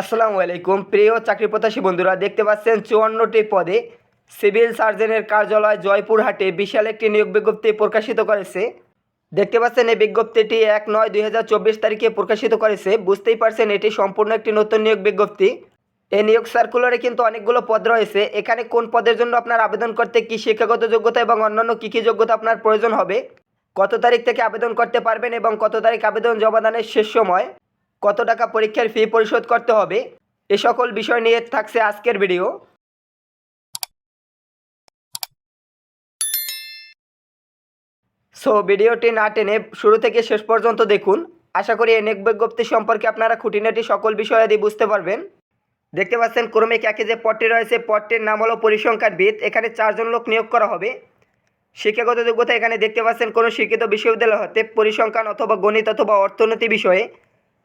আসসালামু আলাইকুম। প্রিয় চাকরি প্রত্যাশী বন্ধুরা, দেখতে পাচ্ছেন চুয়ান্নটি পদে সিভিল সার্জনের কার্যালয় জয়পুরহাটে বিশাল একটি নিয়োগ বিজ্ঞপ্তি প্রকাশিত করেছে। দেখতে পাচ্ছেন, এই বিজ্ঞপ্তিটি এক নয় দুই তারিখে প্রকাশিত করেছে। বুঝতেই পারছেন, এটি সম্পূর্ণ একটি নতুন নিয়োগ বিজ্ঞপ্তি। এই নিয়োগ সার্কুলারে কিন্তু অনেকগুলো পদ রয়েছে। এখানে কোন পদের জন্য আপনার আবেদন করতে কী শিক্ষাগত যোগ্যতা এবং অন্যান্য কী কী যোগ্যতা আপনার প্রয়োজন হবে? কত তারিখ থেকে আবেদন করতে পারবেন এবং কত তারিখ আবেদন জমাদানের শেষ সময়? কত টাকা পরীক্ষার ফি পরিশোধ করতে হবে? এ সকল বিষয় নিয়ে থাকছে আজকের ভিডিও সো ভিডিওটি না টেনে শুরু থেকে শেষ পর্যন্ত দেখুন। আশা করি নিয়োগ বিজ্ঞপ্তি সম্পর্কে আপনারা খুঁটিনাটি সকল বিষয়াদি বুঝতে পারবেন। দেখতে পাচ্ছেন, ক্রমিক একে যে পদটি রয়েছে, পদটির নাম হলো পরিসংখ্যানবিদ। এখানে চারজন লোক নিয়োগ করা হবে। শিক্ষাগত যোগ্যতা এখানে দেখতে পাচ্ছেন, কোনো শিক্ষিত বিশ্ববিদ্যালয় হতে পরিসংখ্যান অথবা গণিত অথবা অর্থনীতি বিষয়ে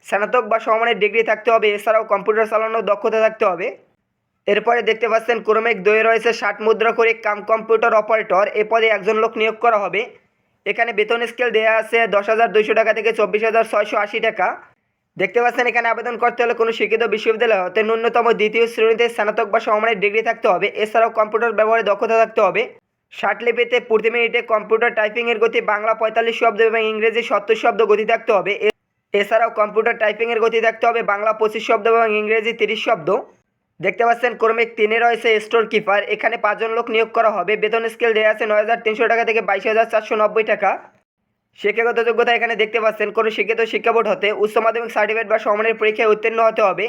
স্নাতক বা সমানের ডিগ্রি থাকতে হবে, এছাড়াও কম্পিউটার চালানোর দক্ষতা থাকতে হবে। এরপরে দেখতে পাচ্ছেন, ক্রমিক দয়ে রয়েছে ষাট মুদ্রা করে কাম কম্পিউটার অপারেটর এ পদে একজন লোক নিয়োগ করা হবে। এখানে বেতন স্কেল দেওয়া আছে দশ হাজার দুইশো টাকা থেকে চব্বিশ হাজার ছয়শো আশি টাকা। দেখতে পাচ্ছেন, এখানে আবেদন করতে হলে কোনো শিক্ষিত বিশ্ববিদ্যালয় হতে ন্যূনতম দ্বিতীয় শ্রেণীতে স্নাতক বা সমমানের ডিগ্রি থাকতে হবে, এছাড়াও কম্পিউটার ব্যবহারে দক্ষতা থাকতে হবে। ষাট লিপিতে প্রতি মিনিটে কম্পিউটার টাইপিংয়ের গতি বাংলা পঁয়তাল্লিশ শব্দ এবং ইংরেজি সত্তর শব্দ গতি থাকতে হবে। এছাড়াও কম্পিউটার টাইপিংয়ের গতি থাকতে হবে, বাংলা পঁচিশ শব্দ এবং ইংরেজি তিরিশ শব্দ। দেখতে পাচ্ছেন, ক্রমিক তিনে রয়েছে স্টোর কিপার, এখানে পাঁচজন লোক নিয়োগ করা হবে। বেতন স্কেল দেওয়া আছে নয় হাজার তিনশো টাকা থেকে বাইশ হাজার চারশো নব্বই টাকা। শিক্ষাগত যোগ্যতা এখানে দেখতে পাচ্ছেন, কোনো শিক্ষিত শিক্ষা বোর্ড হতে উচ্চ মাধ্যমিক সার্টিফিকেট বা সমানের পরীক্ষায় উত্তীর্ণ হতে হবে।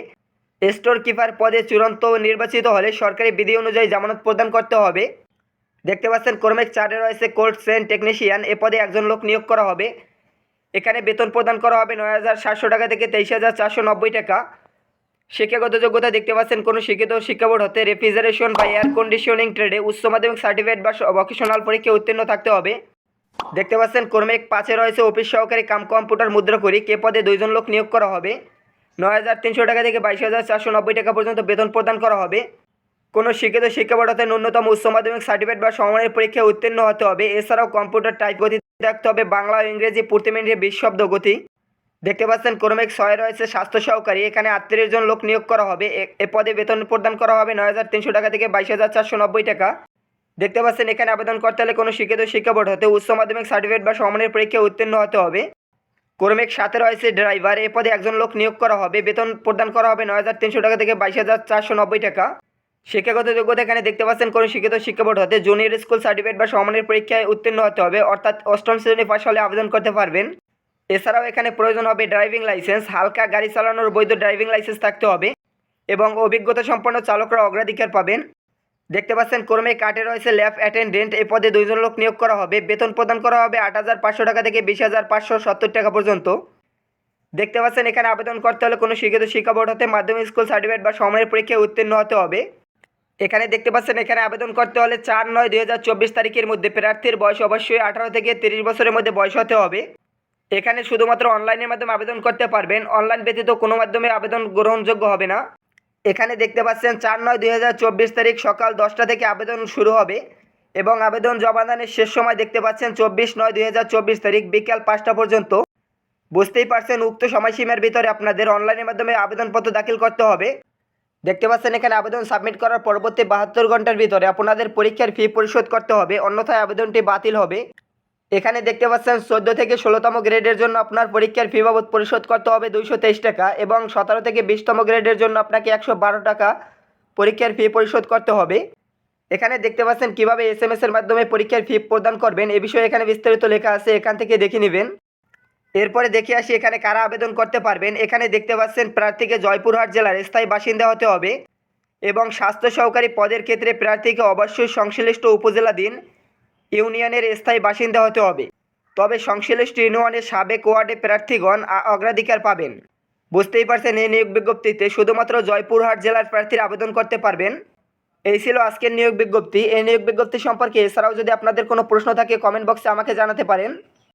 স্টোর কিপার পদে চূড়ান্ত নির্বাচিত হলে সরকারি বিধি অনুযায়ী জামানত প্রদান করতে হবে। দেখতে পাচ্ছেন, ক্রমিক চারে রয়েছে কোল্ড চেন টেকনিশিয়ান, এ পদে একজন লোক নিয়োগ করা হবে। এখানে বেতন প্রদান করা হবে নয় হাজার সাতশো টাকা থেকে তেইশ হাজার চারশো নব্বই টাকা। শিক্ষাগত যোগ্যতা দেখতে পাচ্ছেন, কোনো শিক্ষিত শিক্ষা বোর্ড হতে রেফ্রিজারেশন বা এয়ার কন্ডিশনিং ট্রেডে উচ্চ মাধ্যমিক সার্টিফিকেট বা ভকেশনাল পরীক্ষায় উত্তীর্ণ থাকতে হবে। দেখতে পাচ্ছেন ক্রমিক পাঁচে রয়েছে অফিস সহকারী কাম কম্পিউটার মুদ্রা করি, কে পদে দুইজন লোক নিয়োগ করা হবে। নয় হাজার তিনশো টাকা থেকে বাইশ হাজার চারশো নব্বই টাকা পর্যন্ত বেতন প্রদান করা হবে। কোনো শিক্ষিত শিক্ষা বোর্ড হতে ন্যূনতম উচ্চ মাধ্যমিক সার্টিফিকেট বা সমানের পরীক্ষায় উত্তীর্ণ হতে হবে। এছাড়াও কম্পিউটার টাইপ গতি থাকতে হবে বাংলা ও ইংরেজি প্রতি মিনিটে বিশ শব্দ গতি। দেখতে পাচ্ছেন ক্রমিক ছয় রয়েছে স্বাস্থ্য সহকারী। এখানে আটত্রিশ জন লোক নিয়োগ করা হবে। এ- পদে বেতন প্রদান করা হবে নয় হাজার তিনশো টাকা থেকে বাইশ হাজার চারশো নব্বই টাকা। দেখতে পাচ্ছেন, এখানে আবেদন করতে হলে কোনো শিক্ষিত শিক্ষা বোর্ড হতে উচ্চ মাধ্যমিক সার্টিফিকেট বা সমমানের পরীক্ষায় উত্তীর্ণ হতে হবে। ক্রমিক সাথে রয়েছে ড্রাইভার। এ পদে একজন লোক নিয়োগ করা হবে। বেতন প্রদান করা হবে নয় হাজার তিনশো টাকা থেকে বাইশ হাজার চারশো নব্বই টাকা। শিক্ষাগত যোগ্যতা এখানে দেখতে পাচ্ছেন, কোনো শিক্ষিত শিক্ষা বোর্ড হতে জুনিয়র স্কুল সার্টিফিকেট বা সমানের পরীক্ষায় উত্তীর্ণ হতে হবে, অর্থাৎ অষ্টম শ্রেণি পাশ হলে আবেদন করতে পারবেন। এছাড়াও এখানে প্রয়োজন হবে ড্রাইভিং লাইসেন্স হালকা গাড়ি চালানোর বৈধ ড্রাইভিং লাইসেন্স থাকতে হবে এবং অভিজ্ঞতা সম্পন্ন চালকরা অগ্রাধিকার পাবেন। দেখতে পাচ্ছেন, কর্মে কাটে রয়েছে ল্যাব অ্যাটেন্ডেন্ট এই পদে দুইজন লোক নিয়োগ করা হবে, বেতন প্রদান করা হবে আট হাজার পাঁচশো টাকা থেকে বিশ হাজার পাঁচশো সত্তর টাকা পর্যন্ত। দেখতে পাচ্ছেন, এখানে আবেদন করতে হলে কোনো শিক্ষিত শিক্ষা বোর্ড হতে মাধ্যমিক স্কুল সার্টিফিকেট বা সময়ের পরীক্ষায় উত্তীর্ণ হতে হবে। এখানে দেখতে পাচ্ছেন, এখানে আবেদন করতে হলে চার নয় দুই তারিখের মধ্যে প্রার্থীর বয়স অবশ্যই আঠারো থেকে তিরিশ বছরের মধ্যে বয়স হতে হবে। এখানে শুধুমাত্র অনলাইনের মাধ্যমে আবেদন করতে পারবেন, অনলাইন ব্যতীত কোনো মাধ্যমে আবেদন গ্রহণযোগ্য হবে না। এখানে দেখতে পাচ্ছেন, চার নয় দুই তারিখ সকাল দশটা থেকে আবেদন শুরু হবে এবং আবেদন জমাদানের শেষ সময় দেখতে পাচ্ছেন, চব্বিশ নয় দুই তারিখ বিকাল পাঁচটা পর্যন্ত। বুঝতেই পারছেন, উক্ত সময়সীমার ভিতরে আপনাদের অনলাইনের মাধ্যমে আবেদনপত্র দাখিল করতে হবে। দেখতে পাচ্ছেন, এখানে আবেদন সাবমিট করার পরবর্তী বাহাত্তর ঘণ্টার ভিতরে আপনাদের পরীক্ষার ফি পরিশোধ করতে হবে, অন্যথায় আবেদনটি বাতিল হবে। এখানে দেখতে পাচ্ছেন, চোদ্দ থেকে ষোলোতম গ্রেডের জন্য আপনার পরীক্ষার ফি বাবদ পরিশোধ করতে হবে দুইশো তেইশ টাকা এবং সতেরো থেকে বিশতম গ্রেডের জন্য আপনাকে একশো বারো টাকা পরীক্ষার ফি পরিশোধ করতে হবে। এখানে দেখতে পাচ্ছেন, কীভাবে এস এম এর মাধ্যমে পরীক্ষার ফি প্রদান করবেন, এ বিষয়ে এখানে বিস্তারিত লেখা আছে, এখান থেকে দেখে নেবেন। এরপরে দেখে আসি এখানে কারা আবেদন করতে পারবেন। এখানে দেখতে পাচ্ছেন প্রার্থীকে জয়পুরহাট জেলার স্থায়ী বাসিন্দা হতে হবে এবং স্বাস্থ্য সহকারী পদের ক্ষেত্রে প্রার্থীকে অবশ্যই সংশ্লিষ্ট উপজেলাধীন ইউনিয়নের স্থায়ী বাসিন্দা হতে হবে। তবে সংশ্লিষ্ট ইউনিয়নের সাবেক ওয়ার্ডে প্রার্থীগণ অগ্রাধিকার পাবেন। বুঝতেই পারছেন এই নিয়োগ বিজ্ঞপ্তিতে শুধুমাত্র জয়পুরহাট জেলার প্রার্থীরা আবেদন করতে পারবেন। এই ছিল আজকের নিয়োগ বিজ্ঞপ্তি। এই নিয়োগ বিজ্ঞপ্তি সম্পর্কে এছাড়াও যদি আপনাদের কোনো প্রশ্ন থাকে কমেন্ট বক্সে আমাকে জানাতে পারেন।